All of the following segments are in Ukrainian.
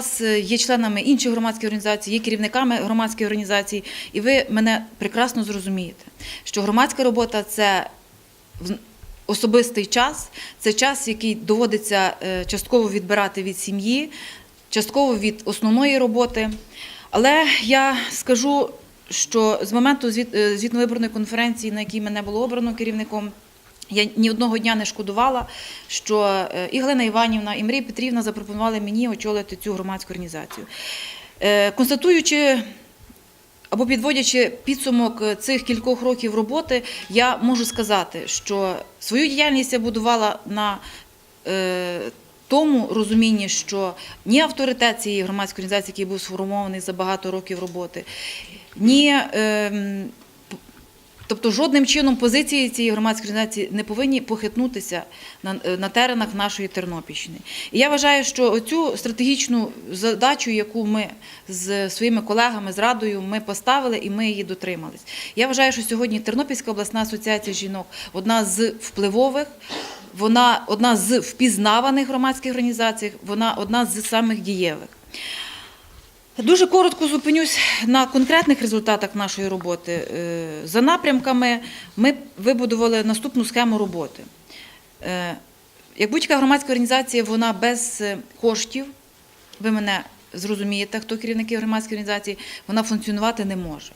вас е, є членами інших громадських організацій, є керівниками громадських організацій, і ви мене прекрасно зрозумієте, що громадська робота це особистий час, це час, який доводиться е, частково відбирати від сім'ї, частково від основної роботи. Але я скажу, що з моменту е, звітно-виборної конференції, на якій мене було обрано керівником, я ні одного дня не шкодувала, що е, і Галина Іванівна, і Марія Петрівна запропонували мені очолити цю громадську організацію. Е, Констатуючи або підводячи підсумок е, цих кількох років роботи, я можу сказати, що свою діяльність я будувала на тому розумінні, що ні авторитет цієї громадської організації, який був сформований за багато років роботи, ні. Тобто жодним чином позиції цієї громадської організації не повинні похитнутися на, на теренах нашої Тернопільщини. І я вважаю, що цю стратегічну задачу, яку ми з своїми колегами, з радою, ми поставили і ми її дотримались. Я вважаю, що сьогодні Тернопільська обласна асоціація жінок одна з впливових. Вона одна з впізнаваних громадських організацій, вона одна з самих дієвих. Дуже коротко зупинюсь на конкретних результатах нашої роботи. Е, За напрямками ми вибудували наступну схему роботи. Е, Як будь-яка громадська організація, вона без е, коштів, ви мене зрозумієте, хто керівники громадської організації, вона функціонувати не може.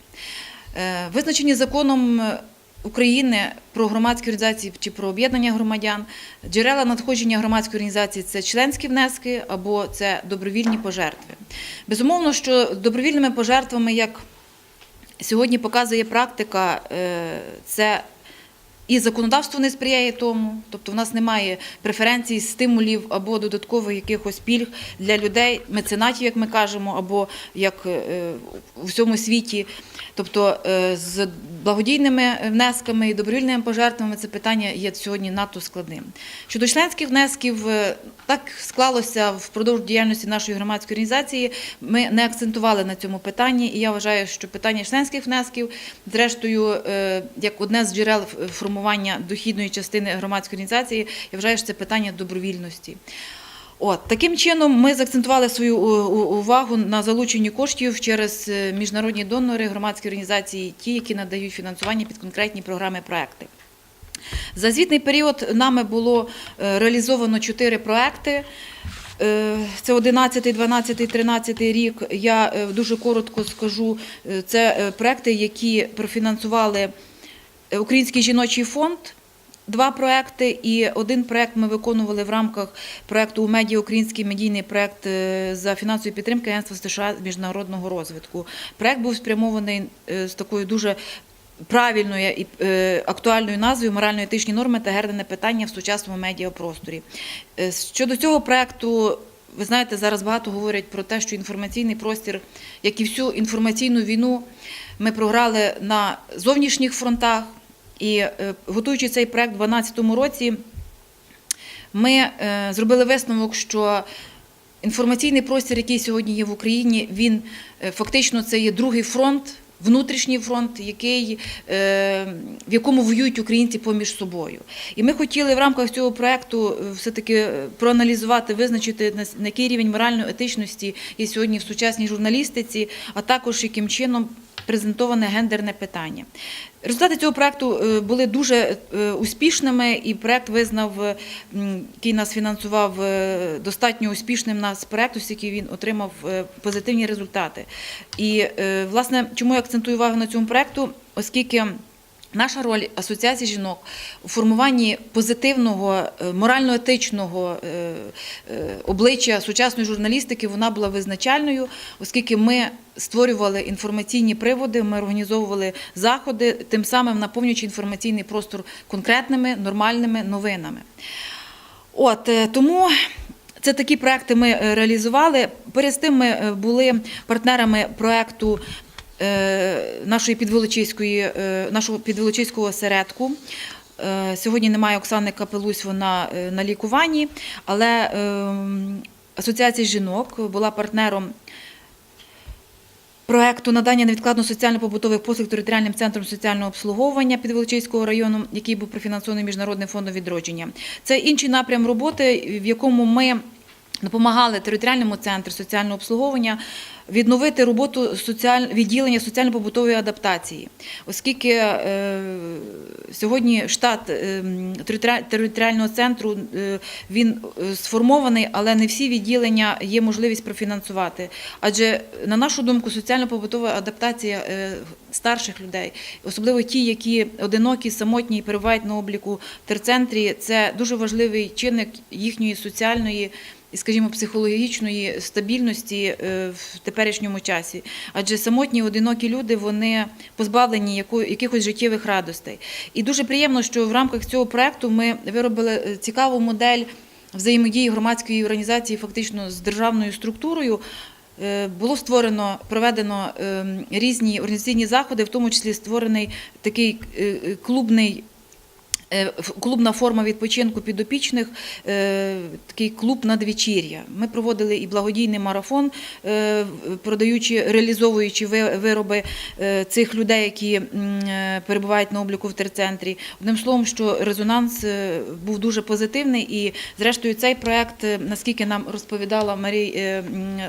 Визначені законом України про громадські організації чи про об'єднання громадян, джерела надходження громадської організації це членські внески або це добровільні пожертви. Безумовно, що добровільними пожертвами, як сьогодні показує практика, е, це і законодавство не сприяє тому, тобто в нас немає преференцій, стимулів або додаткових якихось пільг для людей, меценатів, як ми кажемо, або як е, у всьому світі. Тобто е, з благодійними внесками і добровільними пожертвами це питання є сьогодні надто складним. Щодо членських внесків, е, так склалося впродовж діяльності нашої громадської організації. Ми не акцентували на цьому питанні, і я вважаю, що питання членських внесків, зрештою, як одне з джерел формування дохідної частини громадської організації, я вважаю, що це питання добровільності. От таким чином ми заакцентували свою у- увагу на залученні коштів через е, міжнародні донори, громадські організації, ті, які надають фінансування під конкретні програми проекти. За звітний період нами було е, реалізовано чотири проекти. Е, Це 11, 12, 13 рік. Я е, дуже коротко скажу. Е, Це е, проекти, які профінансували е, Український жіночий фонд. Два проекти, і один проект ми виконували в рамках проекту у медіа Український медійний проект е, за фінансової підтримки Агентства США з міжнародного розвитку. Проект був спрямований е, з такою дуже правильною і е, актуальною назвою морально-етичні норми та гендерне питання в сучасному медіапросторі. Щодо цього проекту. Ви знаєте, зараз багато говорять про те, що інформаційний простір, як і всю інформаційну війну, ми програли на зовнішніх фронтах. І е, готуючи цей проект у 2012 році, ми е, зробили висновок, що інформаційний простір, який сьогодні є в Україні, він е, фактично це є другий фронт. Внутрішній фронт, який, в якому воюють українці поміж собою, і ми хотіли в рамках цього проекту е, все-таки е, проаналізувати, визначити на на який рівень моральної етичності є сьогодні в сучасній журналістиці, а також яким чином презентоване гендерне питання. Результати цього проекту е, були дуже е, успішними, і проект визнав, який нас фінансував, е, достатньо успішним нас проект, оскільки він отримав позитивні результати. І власне, чому я акцентую увагу на цьому проекту, оскільки. Наша роль асоціації жінок у формуванні позитивного, е, морально-етичного е, е, обличчя сучасної журналістики вона була визначальною, оскільки ми створювали інформаційні приводи, ми організовували заходи, тим самим наповнюючи інформаційний простор конкретними нормальними новинами. От тому. Це такі проекти ми реалізували. Перед тим ми були партнерами проекту нашої підволочиської, е, нашого підволочиського осередку. Е, Сьогодні немає Оксани Капелусь, вона е, на лікуванні, але ем, Асоціація жінок була партнером проекту надання невідкладно соціально-побутових послуг територіальним центром соціального обслуговування Підволочиського району, який був профінансований Міжнародним фондом відродження. Це інший напрям роботи, в якому ми допомагали територіальному центру соціального обслуговування відновити роботу соціаль... відділення соціально-побутової адаптації, оскільки е, сьогодні штат е, територіального центру е, він е, сформований, але не всі відділення є можливість профінансувати. Адже, на нашу думку, соціально-побутова адаптація е, старших людей, особливо ті, які одинокі, самотні і перебувають на обліку в терцентрі, це дуже важливий чинник їхньої соціальної скажімо, психологічної стабільності е, в теперішньому часі. Адже самотні одинокі люди вони позбавлені якихось життєвих радостей. І дуже приємно, що в рамках цього проекту ми виробили е, цікаву модель взаємодії громадської організації фактично з державною структурою. Е, Було створено, проведено ем, різні організаційні заходи, в тому числі створений такий клубний клубна форма відпочинку підопічних, е, такий клуб надвечір'я. Ми проводили і благодійний марафон, е, продаючи, реалізовуючи ви- вироби е, цих людей, які е, перебувають на обліку в терцентрі. Одним словом, що резонанс е, був дуже позитивний, і зрештою цей проект, е, наскільки нам розповідала Марій е,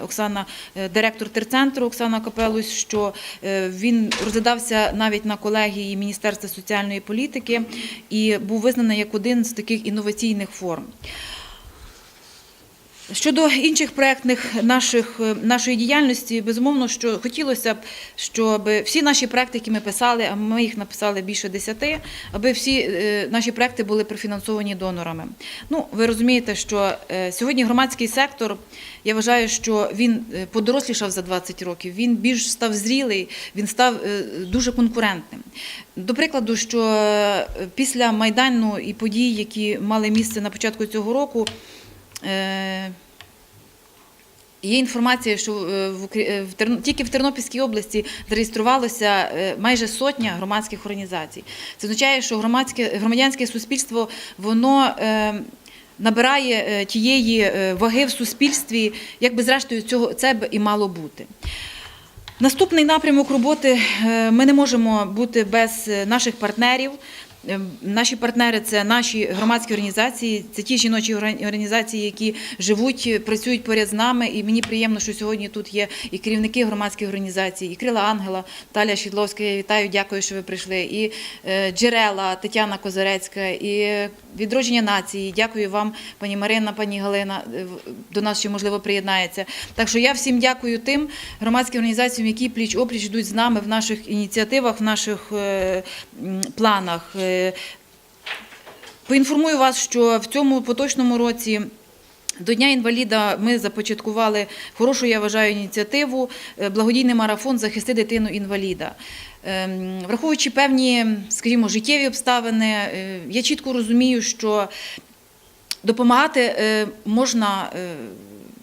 Оксана, е, директор терцентру Оксана Капелусь, що е, він розглядався навіть на колегії Міністерства соціальної політики і був визнаний як один з таких інноваційних форм. Щодо інших проєктних наших нашої діяльності, безумовно, що хотілося б, щоб всі наші проекти, які ми писали, а ми їх написали більше десяти, аби всі е, наші проекти були профінансовані донорами. Ну, ви розумієте, що е, сьогодні громадський сектор, я вважаю, що він е, подорослішав за 20 років. Він більш став зрілий, він став е, дуже конкурентним. До прикладу, що е, після майдану і подій, які мали місце на початку цього року. Е, Є інформація, що е, в е, тільки в Тернопільській області зареєструвалося майже сотня громадських організацій. Це означає, що громадське громадянське суспільство воно набирає тієї ваги в суспільстві, як би зрештою цього це б і мало бути. Наступний напрямок роботи ми не можемо бути без наших партнерів. Е, Наші партнери це наші громадські організації, це ті жіночі органі- організації, які живуть, е, працюють поряд з нами. І мені приємно, що сьогодні тут є і керівники громадських організацій, і Крила Ангела, Таля Шідловська. Я вітаю, дякую, що ви прийшли. І е, джерела Тетяна Козарецька, і відродження нації. Дякую вам, пані Марина, пані Галина. е, До нас ще можливо приєднається. Так що я всім дякую тим громадським організаціям, які пліч опліч йдуть з нами в наших ініціативах, в наших планах. Поінформую вас, що в цьому поточному році. До Дня інваліда ми започаткували хорошу, я вважаю, ініціативу е, благодійний марафон Захисти дитину інваліда. Ем, Враховуючи певні, скажімо, життєві обставини, е, я чітко розумію, що допомагати е, можна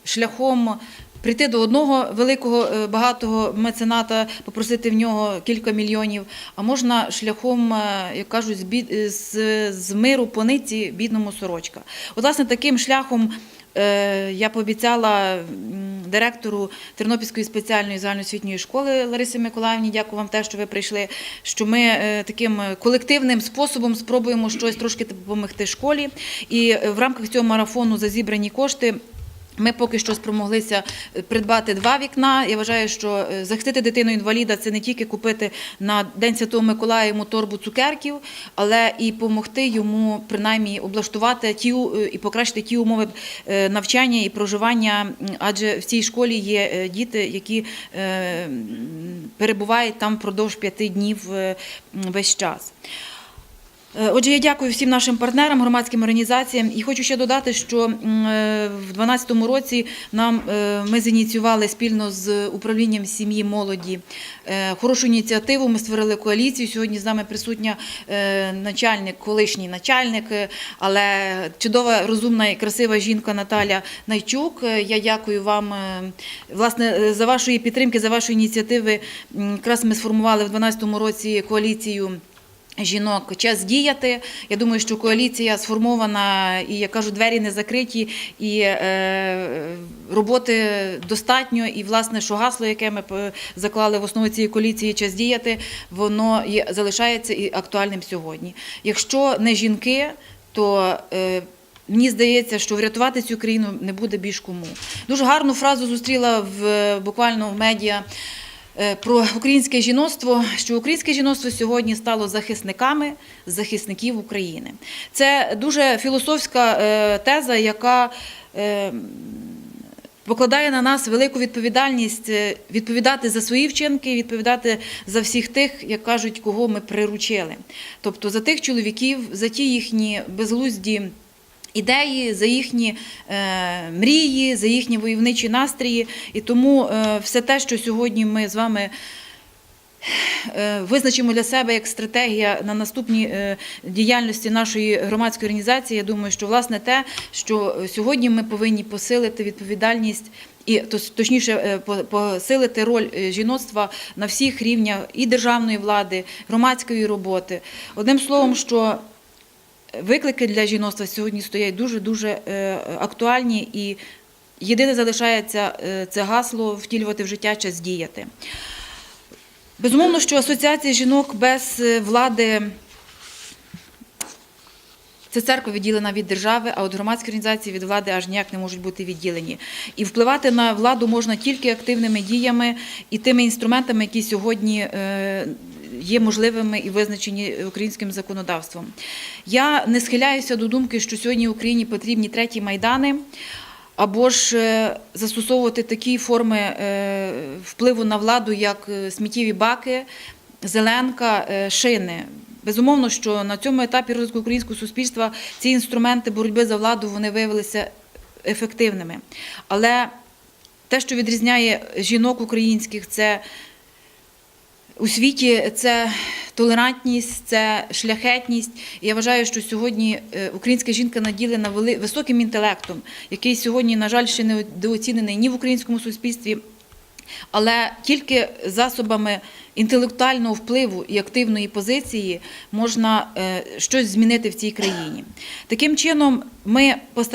шляхом прийти до одного великого е, багатого мецената, попросити в нього кілька мільйонів, а можна шляхом, е, як кажуть, з, бід- з, з миру по ниці бідному сорочка. От, власне, таким шляхом. е, Я пообіцяла директору Тернопільської спеціальної загальноосвітньої школи Ларисі Миколаївні, дякую вам те, що ви прийшли. Що ми е, таким колективним способом спробуємо щось трошки допомогти школі. І е, в рамках цього марафону за зібрані кошти. Ми поки що спромоглися е, придбати два вікна. Я вважаю, що е, захистити дитину інваліда це не тільки купити на День Святого Миколая йому торбу цукерків, але і допомогти йому принаймні облаштувати ті е, і покращити ті умови навчання і проживання. Адже в цій школі є діти, які перебувають там впродовж п'яти днів весь час. Е, Отже, я дякую всім нашим партнерам, громадським організаціям. І хочу ще додати, що е, в 2012 році нам е, ми зініціювали спільно з управлінням сім'ї молоді хорошу ініціативу. Ми створили коаліцію. Сьогодні з нами присутня начальник, колишній начальник, але чудова, розумна і красива жінка Наталя Найчук. Я дякую вам власне за вашої підтримки, за вашої ініціативи. Якраз ми сформували в 2012 році коаліцію. Жінок час діяти. Я думаю, що коаліція сформована і я кажу, двері не закриті, і е, роботи достатньо. І власне, що гасло, яке ми заклали в основу цієї коаліції час діяти, воно є, залишається і актуальним сьогодні. Якщо не жінки, то е, мені здається, що врятувати цю країну не буде більш кому. Дуже гарну фразу зустріла в буквально в медіа. Е, Про українське жіноцтво, що українське жіноцтво сьогодні стало захисниками захисників України. Це дуже філософська е, теза, яка е, покладає на нас велику відповідальність відповідати за свої вчинки, відповідати за всіх тих, як кажуть, кого ми приручили. Тобто за тих чоловіків, за ті їхні безглузді. Ідеї, за їхні е, мрії, за їхні войовничі настрої. І тому е, все те, що сьогодні ми з вами е, визначимо для себе як стратегія на наступні діяльності нашої громадської організації. Я думаю, що власне те, що сьогодні ми повинні посилити відповідальність. І точніше посилити роль жіноцтва на всіх рівнях і державної влади, громадської роботи. Одним словом, що виклики для жіноцтва сьогодні стоять дуже дуже актуальні, і єдине залишається е, це гасло втілювати в життя час діяти. Безумовно, що асоціація жінок без е, влади. Це церква відділена від держави, а от громадські організації від влади аж ніяк не можуть бути відділені. І впливати на владу можна тільки активними діями і тими інструментами, які сьогодні е, є можливими і визначені українським законодавством. Я не схиляюся до думки, що сьогодні Україні потрібні треті майдани. Або ж е, застосовувати такі форми е, впливу на владу, як е, сміттєві баки, зеленка, шини. Безумовно, що на цьому етапі розвитку українського суспільства ці інструменти боротьби за владу вони виявилися ефективними. Але те, що відрізняє жінок українських, це у світі це толерантність, це шляхетність. Я вважаю, що сьогодні е, українська жінка наділена високим інтелектом, який сьогодні, на жаль, ще не недооцінений ні в українському суспільстві, але тільки засобами інтелектуального впливу і активної позиції можна е, щось змінити в цій країні. Таким чином, ми постараємося